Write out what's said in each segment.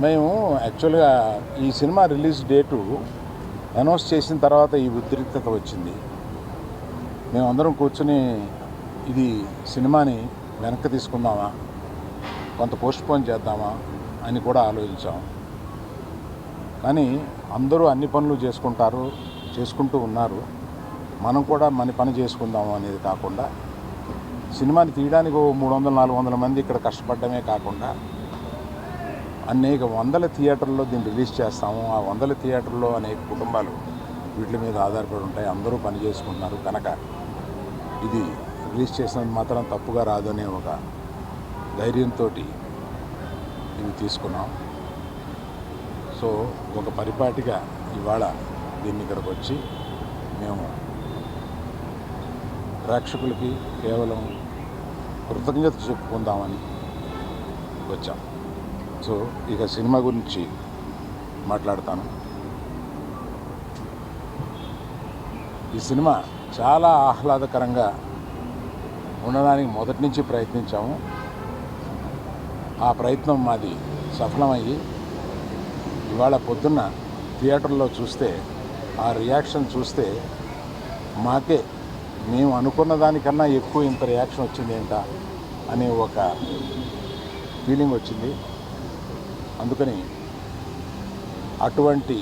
మేము యాక్చువల్గా ఈ సినిమా రిలీజ్ డేటు అనౌన్స్ చేసిన తర్వాత ఈ ఉద్రిక్తత వచ్చింది. మేమందరం కూర్చొని ఇది సినిమాని వెనక్కి తీసుకుందామా? కొంత పోస్ట్పోన్ చేద్దామా? అని కూడా ఆలోచించాం. కానీ అందరూ అన్ని పనులు చేసుకుంటారు చేసుకుంటూ ఉన్నారు. మనం కూడా మన పని చేసుకుందాము అనేది కాకుండా సినిమాని తీయడానికి ఓ మూడు వందల నాలుగు వందల మంది ఇక్కడ కష్టపడడమే కాకుండా అనేక వందల థియేటర్లో దీన్ని రిలీజ్ చేస్తాము. ఆ వందల థియేటర్లో అనేక కుటుంబాలు వీటి మీద ఆధారపడి ఉంటాయి. అందరూ పని చేసుకుంటున్నారు. కనుక ఇది రిలీజ్ చేసినందుకు మాత్రం తప్పుగా రాదనే ఒక ధైర్యంతో ఇవి తీసుకున్నాం. సో ఒక పరిపాటిగా ఇవాళ దీన్ని ఇక్కడికి వచ్చి మేము ప్రేక్షకులకి కేవలం కృతజ్ఞత చెప్పుకుందామని వచ్చాం. సో ఇక సినిమా గురించి మాట్లాడతాను. ఈ సినిమా చాలా ఆహ్లాదకరంగా ఉండడానికి మొదటి నుంచి ప్రయత్నించాము. ఆ ప్రయత్నం మాది సఫలమయ్యి ఇవాళ పొద్దున్న థియేటర్లో చూస్తే ఆ రియాక్షన్ చూస్తే మాకే మేము అనుకున్న దానికన్నా ఎక్కువ ఇంత రియాక్షన్ వచ్చింది ఏంటా అనే ఒక ఫీలింగ్ వచ్చింది. అందుకని అటువంటి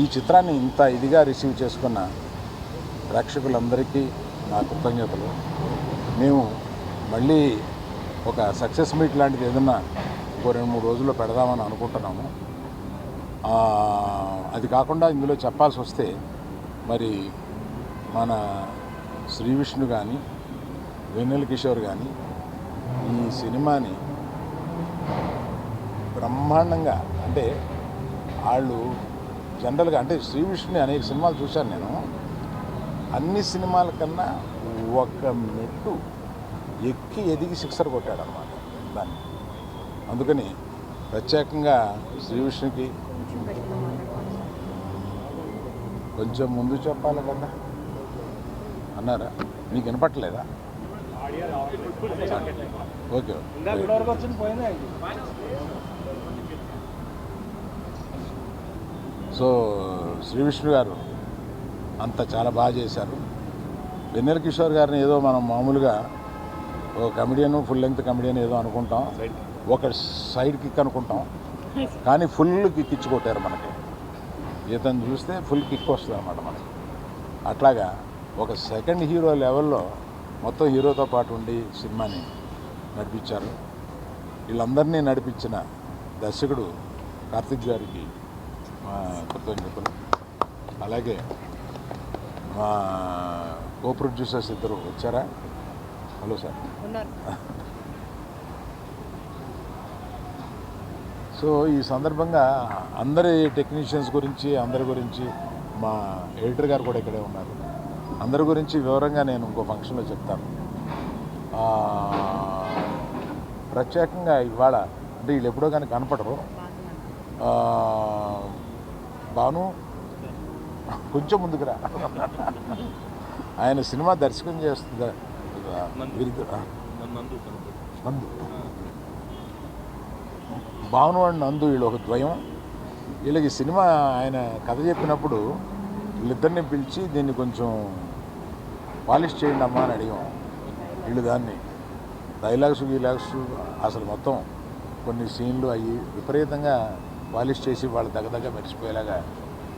ఈ చిత్రాన్ని ఇంత ఇదిగా రిసీవ్ చేసుకున్న ప్రేక్షకులందరికీ నా కృతజ్ఞతలు. మేము మళ్ళీ ఒక సక్సెస్ మీట్ లాంటిది ఏదన్నా ఇంకో రెండు మూడు రోజుల్లో పెడదామని అనుకుంటున్నాము. అది కాకుండా ఇందులో చెప్పాల్సి వస్తే మరి మన శ్రీ విష్ణు కానీ వెన్నెల కిషోర్ కానీ ఈ సినిమాని బ్రహ్మాండంగా అంటే వాళ్ళు జనరల్గా అంటే శ్రీ విష్ణుని అనేక సినిమాలు చూశాను నేను. అన్ని సినిమాల కన్నా ఒక మెట్టు ఎక్కి ఎదిగి సిక్సర్ కొట్టాడు అనమాట దాన్ని. అందుకని ప్రత్యేకంగా శ్రీ విష్ణుకి కొంచెం ముందు చెప్పాలి కదా. అన్నారా? మీకు వినపట్టలేదా? Okay okay. So Sri Vishnu గారు అంత చాలా బాగా చేశారు. వెన్నెల కిషోర్ గారిని ఏదో మనం మామూలుగా ఒక కమెడియన్ ఫుల్ లెంగ్త్ కమెడియన్ ఏదో అనుకుంటాం. ఒక సైడ్ కిక్ అనుకుంటాం కానీ ఫుల్ కిక్ ఇచ్చి కొట్టారు మనకి. ఇతను చూస్తే ఫుల్ కిక్ వస్తుంది అనమాట మనకి. అట్లాగా ఒక సెకండ్ హీరో లెవెల్లో మొత్తం హీరోతో పాటు ఉండి సినిమాని నడిపించారు. వీళ్ళందరినీ నడిపించిన దర్శకుడు కార్తిక్ గారికి మా కృతజ్ఞతలు అలాగే మా కో ప్రొడ్యూసర్స్ ఇద్దరు వచ్చారా? Hello sir. సో ఈ సందర్భంగా అందరి టెక్నీషియన్స్ గురించి అందరి గురించి మా ఎడిటర్ గారు కూడా ఇక్కడే ఉన్నారు. అందరి గురించి వివరంగా నేను ఇంకో ఫంక్షన్లో చెప్తాను. ప్రత్యేకంగా ఇవాళ అంటే వీళ్ళు ఎప్పుడో కానీ కనపడరు. భాను కొంచెం ముందుకురా. ఆయన సినిమా దర్శకం చేస్తుందా? నందు. భాను అండ్ నందు వీళ్ళు ఒక ద్వయం. వీళ్ళకి సినిమా ఆయన కథ చెప్పినప్పుడు వీళ్ళిద్దరిని పిలిచి దీన్ని కొంచెం పాలిష్ చేయండి అమ్మా అని అడిగాం. వీళ్ళు దాన్ని డైలాగ్స్ గీలాగ్స్ అసలు మొత్తం కొన్ని సీన్లు అవి విపరీతంగా పాలిష్ చేసి వాళ్ళు దగ్గర మెరిసిపోయేలాగా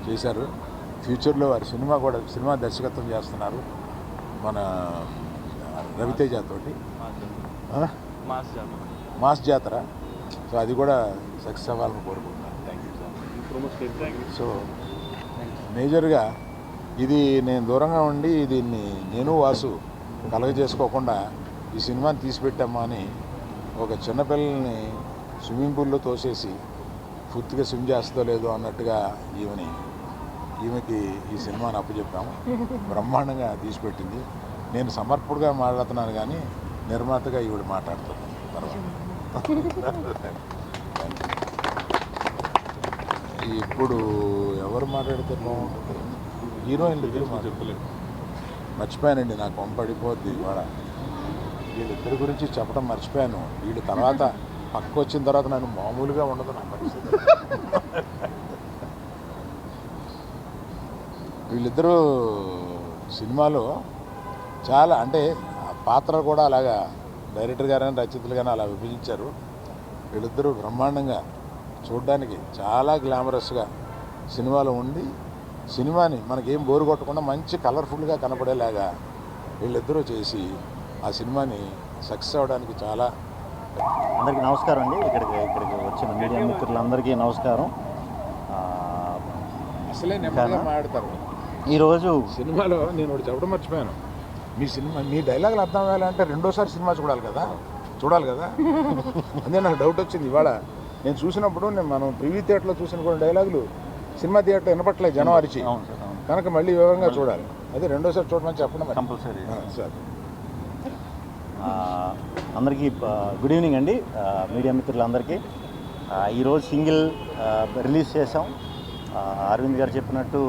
చేశారు. ఫ్యూచర్లో వారి సినిమా కూడా సినిమా దర్శకత్వం చేస్తున్నారు మన రవితేజ తోటి? మాస్ జాతర. సో అది కూడా సక్సెస్ అవ్వాలని కోరుకుంటున్నాను. థ్యాంక్ యూ సార్ సో మేజర్గా ఇది నేను దూరంగా ఉండి దీన్ని నేను వాసు కలగ చేసుకోకుండా ఈ సినిమాని తీసిపెట్టామా అని ఒక చిన్నపిల్లల్ని స్విమ్మింగ్ పూల్లో తోసేసి పూర్తిగా స్విమ్ చేస్తుందో లేదో అన్నట్టుగా ఈమెని ఈమెకి ఈ సినిమాని అప్పచెప్పాము. బ్రహ్మాండంగా తీసిపెట్టింది. నేను సమర్పుడుగా మాట్లాడుతున్నాను కానీ నిర్మాతగా ఈవిడ మాట్లాడుతుంది. తర్వాత. ఇప్పుడు ఎవరు మాట్లాడితే బాగుంటుంది హీరోయిన్లు. చెప్పలేదు మర్చిపోయానండి నాకు పంపడిపోద్ది ఇవాళ. వీళ్ళిద్దరి గురించి చెప్పడం మర్చిపోయాను. వీళ్ళు తర్వాత పక్క వచ్చిన తర్వాత నన్ను మామూలుగా ఉండదు నా పరిస్థితి. వీళ్ళిద్దరూ సినిమాలో చాలా అంటే పాత్ర కూడా అలాగా డైరెక్టర్ గారని రచయితలు కానీ అలా విభజించారు. వీళ్ళిద్దరూ బ్రహ్మాండంగా చూడడానికి చాలా గ్లామరస్గా సినిమాలో ఉండి సినిమాని మనకేం బోరు కొట్టకుండా మంచి కలర్ఫుల్గా కనపడేలాగా వీళ్ళిద్దరూ చేసి ఆ సినిమాని సక్సెస్ అవ్వడానికి చాలా అందరికీ నమస్కారం అండి. ఇక్కడికి ఇక్కడికి వచ్చిన మీడియా మిత్రులందరికీ నమస్కారం. అసలే నెమ్మదిగా మాట్లాడతారు. ఈరోజు సినిమాలో నేను ఒకటి చెప్పడం మర్చిపోయాను. మీ సినిమా మీ డైలాగులు అర్థం అవ్వాలంటే రెండోసారి సినిమా చూడాలి కదా? చూడాలి కదా? అదే నాకు డౌట్ వచ్చింది. ఇవాళ నేను చూసినప్పుడు నేను మనం ప్రివ్యూ థియేటర్లో చూసిన కొన్ని డైలాగులు సినిమా థియేటర్లో వినపట్లేదు జనం అరిచి అవును సార్ అవును. కనుక మళ్ళీ వివరంగా చూడాలి. అదే రెండోసారి చూడమని చెప్పడం. కంపల్సరీ. సార్. అందరికీ గుడ్ ఈవినింగ్ అండి. మీడియా మిత్రులందరికీ. ఈరోజు సింగిల్ రిలీజ్ చేసాం అరవింద్ గారు చెప్పినట్టు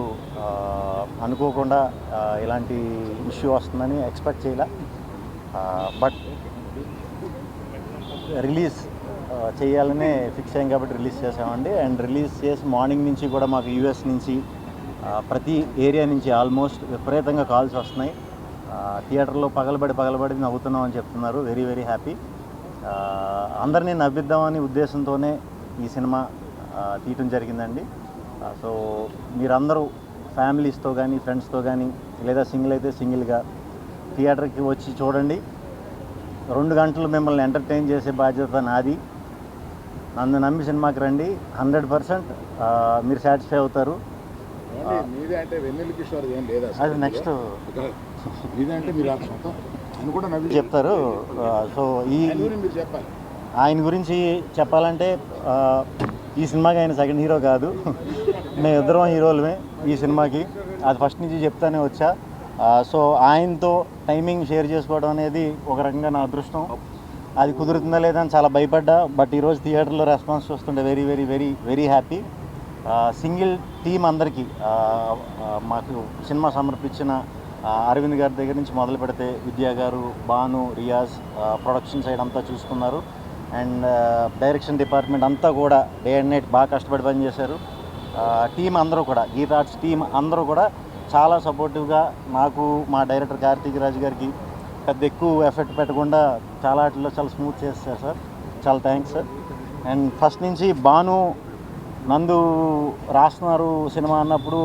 అనుకోకుండా ఇలాంటి ఇష్యూ వస్తుందని ఎక్స్పెక్ట్ చేయలే. బట్ రిలీజ్ చేయాలనే ఫిక్స్ అయ్యాం కాబట్టి రిలీజ్ చేసామండి అండ్ రిలీజ్ చేసి మార్నింగ్ నుంచి కూడా మాకు యూఎస్ నుంచి ప్రతి ఏరియా నుంచి ఆల్మోస్ట్ విపరీతంగా కాల్స్ వస్తున్నాయి. థియేటర్లో పగలబడి పగలబడి నవ్వుతున్నాం అని చెప్తున్నారు. వెరీ వెరీ హ్యాపీ అందరినీ నవ్విద్దామని ఉద్దేశంతోనే ఈ సినిమా తీయటం జరిగిందండి. సో మీరందరూ ఫ్యామిలీస్తో కానీ ఫ్రెండ్స్తో కానీ లేదా సింగిల్ అయితే సింగిల్గా థియేటర్కి వచ్చి చూడండి. రెండు గంటలు మిమ్మల్ని ఎంటర్టైన్ చేసే బాధ్యత నాది. నన్ను నమ్మి సినిమాకి రండి. హండ్రెడ్ పర్సెంట్ మీరు సాటిస్ఫై అవుతారు. అది నెక్స్ట్. మీరు కూడా చెప్తారు. సో ఈ ఆయన గురించి చెప్పాలంటే ఈ సినిమాకి ఆయన సెకండ్ హీరో కాదు. మేము ఇద్దరం హీరోలమే ఈ సినిమాకి. అది ఫస్ట్ నుంచి చెప్తానే వచ్చా. సో ఆయనతో టైమింగ్ షేర్ చేసుకోవడం అనేది ఒక రకంగా నా అదృష్టం. అది కుదురుతుందా లేదా అని చాలా భయపడ్డా. బట్ ఈరోజు థియేటర్లో రెస్పాన్స్ చూస్తుంటే very very very very happy single team అందరికీ మాకు సినిమా సమర్పించిన అరవింద్ గారి దగ్గర నుంచి మొదలు పెడితే విద్యా గారు భాను రియాజ్ ప్రొడక్షన్ సైడ్ అంతా చూసుకున్నారు. అండ్ డైరెక్షన్ డిపార్ట్మెంట్ అంతా కూడా డే అండ్ నైట్ బాగా కష్టపడి పనిచేశారు టీం అందరూ కూడా గీత ఆర్ట్స్ టీం అందరూ కూడా చాలా సపోర్టివ్గా నాకు మా డైరెక్టర్ కార్తీక్ రాజు గారికి పెద్ద ఎక్కువ ఎఫెక్ట్ పెట్టకుండా చాలా వాటిలో చాలా స్మూత్ చేస్తారు సార్. చాలా థ్యాంక్స్ సార్. అండ్ ఫస్ట్ నుంచి భాను నందు రాస్తున్నారు సినిమా అన్నప్పుడు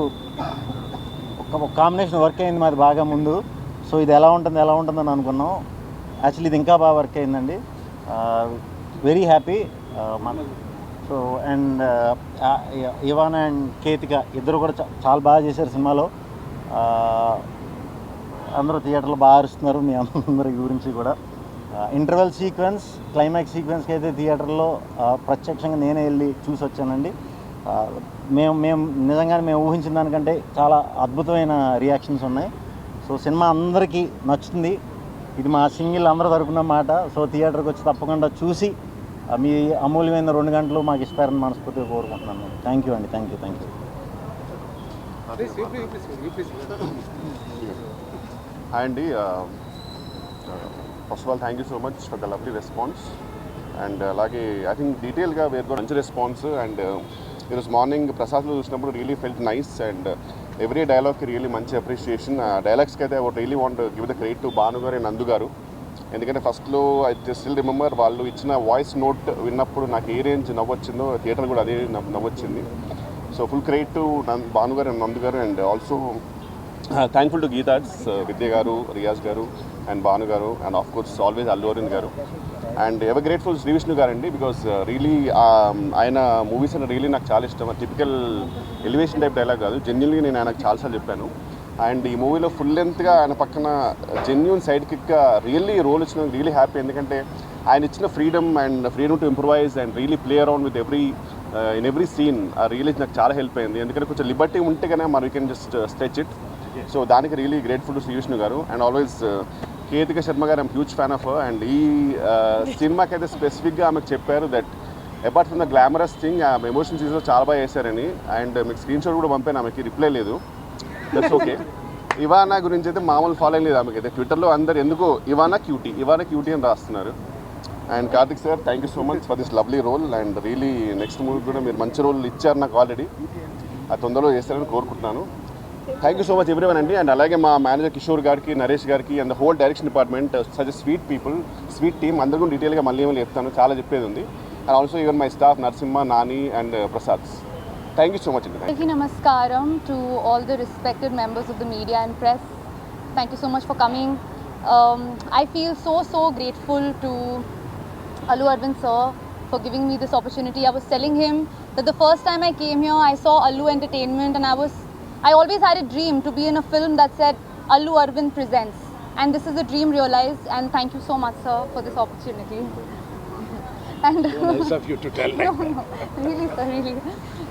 కాంబినేషన్ వర్క్ అయింది మాది బాగా ముందు. సో ఇది ఎలా ఉంటుంది ఎలా ఉంటుందని అనుకున్నాం. యాక్చువల్లీ ఇది ఇంకా బాగా వర్క్ అయిందండి. వెరీ హ్యాపీ మన so and Ivan and Ketika ఇద్దరు కూడా చా- చాలా బాగా చేశారు సినిమాలో. Uh, అందరూ థియేటర్లో బాగా అరుస్తున్నారు మీ అందరి గురించి కూడా. ఇంటర్వెల్ సీక్వెన్స్ క్లైమాక్స్ సీక్వెన్స్కి అయితే థియేటర్లో uh, ప్రత్యక్షంగా నేనే వెళ్ళి చూసి వచ్చానండి. మేము మేము నిజంగానే మేము ఊహించిన దానికంటే చాలా అద్భుతమైన రియాక్షన్స్ ఉన్నాయి. సో సినిమా అందరికీ నచ్చుతుంది. ఇది మా సింగిల్ అందరూ తరపున మాట. సో థియేటర్కి వచ్చి తప్పకుండా చూసి మీ అమూల్యమైన రెండు గంటలు మాకు ఇస్తారని మనస్ఫూర్తిగా కోరుకుంటున్నాను థ్యాంక్ యూ అండి. Thank you thank you hi అండి. First of all thank you so much for the lovely response and అలాగే ఐ థింక్ డీటెయిల్గా వేరు మంచి రెస్పాన్స్ అండ్ ఈరోజు మార్నింగ్ ప్రసాద్లో చూసినప్పుడు really felt nice and every డైలాగ్కి really మంచి అప్రిషియేషన్ డైలాగ్స్కి అయితే ఒక really want give the credit to Bhanu గారు అండ్ నందు గారు. ఎందుకంటే ఫస్ట్లో ఐ స్టిల్ రిమెంబర్ వాళ్ళు ఇచ్చిన వాయిస్ నోట్ విన్నప్పుడు నాకు ఏ రేంజ్ నవ్వొచ్చిందో థియేటర్ కూడా అదే నవ్వు- నవ్వొచ్చింది. So full credit to Bhanu గారు అండ్ నందు గారు and also thankful to గీతాజ్ Vidya గారు రియాజ్ గారు అండ్ భాను గారు and of course always Allu Aravind గారు. And ever grateful Sri Vishnu గారు అండి బికాస్ రియలీ ఆయన మూవీస్ అని రియలీ నాకు చాలా ఇష్టం. టిపికల్ ఎలివేషన్ టైప్ డైలాగ్ కాదు. జెన్యున్లీ నేను ఆయనకు చాలాసార్లు చెప్పాను. అండ్ ఈ మూవీలో ఫుల్ లెంత్గా ఆయన పక్కన జెన్యున్ సైడ్ కిక్గా రియల్లీ రోల్ ఇచ్చినందుకు రియలీ హ్యాపీ ఎందుకంటే ఆయన ఇచ్చిన freedom and freedom to improvise and really play around with every in every scene ఆ రియలీ నాకు చాలా హెల్ప్ అయింది. ఎందుకంటే కొంచెం లిబర్టీ ఉంటే కనుక మనం can just stretch it so దానికి really grateful to Sri Vishnu గారు. అండ్ ఆల్వేస్ కేతిక శర్మ గారు I'm huge fan of and ఈ సినిమాకి అయితే స్పెసిఫిక్గా ఆమెకు చెప్పారు that apart from the glamorous thing ఆమె ఎమోషన్ సీజన్లో చాలా బాగా చేశారని. అండ్ మీకు స్క్రీన్ షాట్ కూడా పంపాను ఆమెకి రిప్లై లేదు. దట్స్ ఓకే ఇవానా గురించి అయితే మామూలు ఫాలో లేదు ఆమెకి అయితే. ట్విట్టర్లో అందరు ఎందుకో ఇవానా క్యూటీ ఇవానా క్యూటీ అని రాస్తున్నారు. And Karthik sir thank you so much for this lovely role and really next movie కూడా మీరు మంచి రోల్ ఇచ్చారు నాకు ఆల్రెడీ అది తొందరలో చేస్తారని కోరుకుంటున్నాను. Thank you so much everyone అండి అండ్ అలాగే మా మేనేజర్ కిషోర్ గారికి నరేష్ గారికి and whole direction department such sweet people sweet team అందరికీ డీటెయిల్గా మళ్ళీ ఏమైనా చెప్తాను. చాలా చెప్పేది ఉంది. And also even my staff Narasimha Nani and Prasad thank you so much అండి నమస్కారం to all the respected members of the media and press thank you so much for coming I feel so so grateful to Allu Aravind sir for giving me this opportunity I was telling him the first time I came you I saw Allu entertainment and I was I always had a dream to be in a film that said Alu Arvind presents. And this is a dream realized and thank you so much sir for this opportunity. and Nice of you to tell no, no, really, sir, really.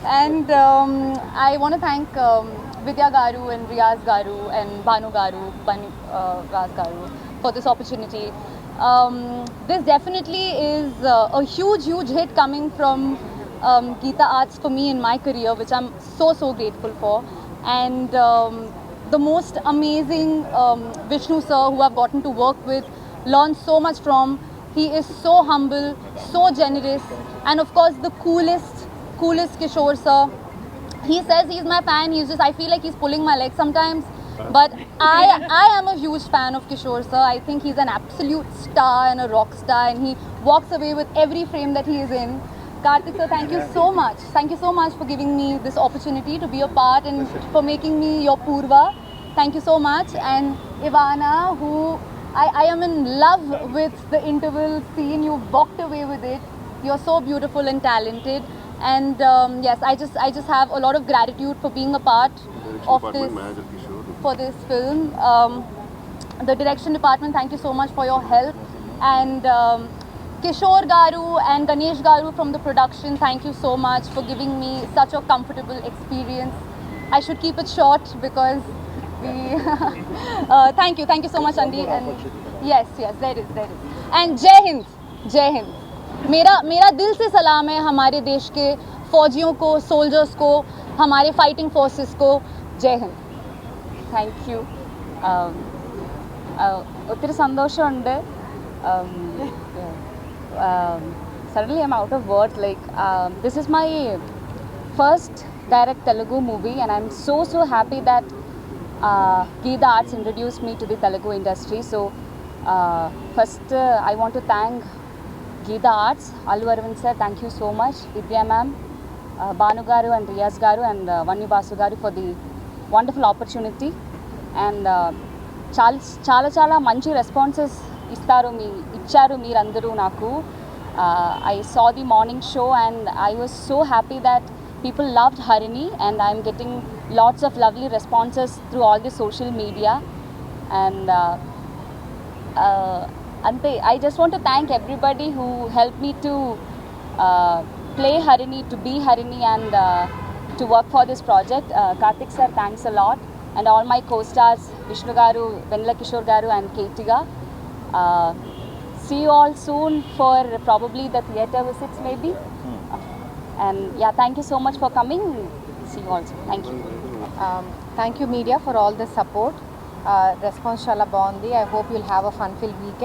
And um, I want to thank um, Vidya Garu and Riaz Garu and Banu Garu, Banu uh, Raz Garu for this opportunity. Um, this definitely is uh, a huge, huge hit coming from um, Geeta Arts for me in my career, which I'm so, so grateful for. And um, the most amazing um, Vishnu sir who I've gotten to work with, learned so much from. He is so humble, so generous, and of course the coolest, coolest Kishore sir. He says he's my fan. He's just I feel like he's pulling my leg sometimes. But I I am a huge fan of Kishore sir. I think he's an absolute star and a rock star, and he walks away with every frame that he is in. Karthik sir, thank you so much. Thank you so much for giving me this opportunity to be a part and for making me your Purva. Thank you so much. And Ivana, who I, I am in love with the interval scene. You walked away with it. You're so beautiful and talented. And um, yes, I just I just have a lot of gratitude for being a part of this for this film. Um, the direction department, thank you so much for your help. And um, Kishore Garu and Ganesh Garu from the production, thank you so much for giving me such a comfortable experience. I should keep it short because we. uh, thank you, thank you so much, Andy. And yes, yes, there is, there is. And Jai Hind, Jai Hind. मेरा मेरा दिल से सलाम है हमारे देश के फौजियों को सोल्जर्स को हमारे फाइटिंग फोर्सेस को जय हिंद താങ്ക് യു ഒത്തിരി സന്തോഷമുണ്ട് Suddenly I'm out of words like this is my first direct Telugu movie and I'm so so happy that Geetha Arts introduce me to the Telugu industry so first I want to thank Geetha Arts Allu Aravind sir thank you so much Vidya ma'am Bhanu గారు and Riyaz గారు and Bunny Vasu గారు for the wonderful opportunity and చాలా చాలా చాలా మంచి responses ఇస్తారు మీ ఇచ్చారు మీరందరూ నాకు. I saw the morning show and I was so happy that people loved Harini and I'm getting lots of lovely responses through all the social media and అంతే I just want to thank everybody who help me to play Harini to be Harini and to work for this project Karthik sir thanks a lot and all my co stars Vishnu గారు వెన్నెల కిషోర్ గారు and కేటిగా see all soon for probably the theatre visits maybe and yeah thank you so much for coming see also thank you Um, thank you media for all the support. Uh, response చాలా బాగుంది I hope you'll have a fun fill weekend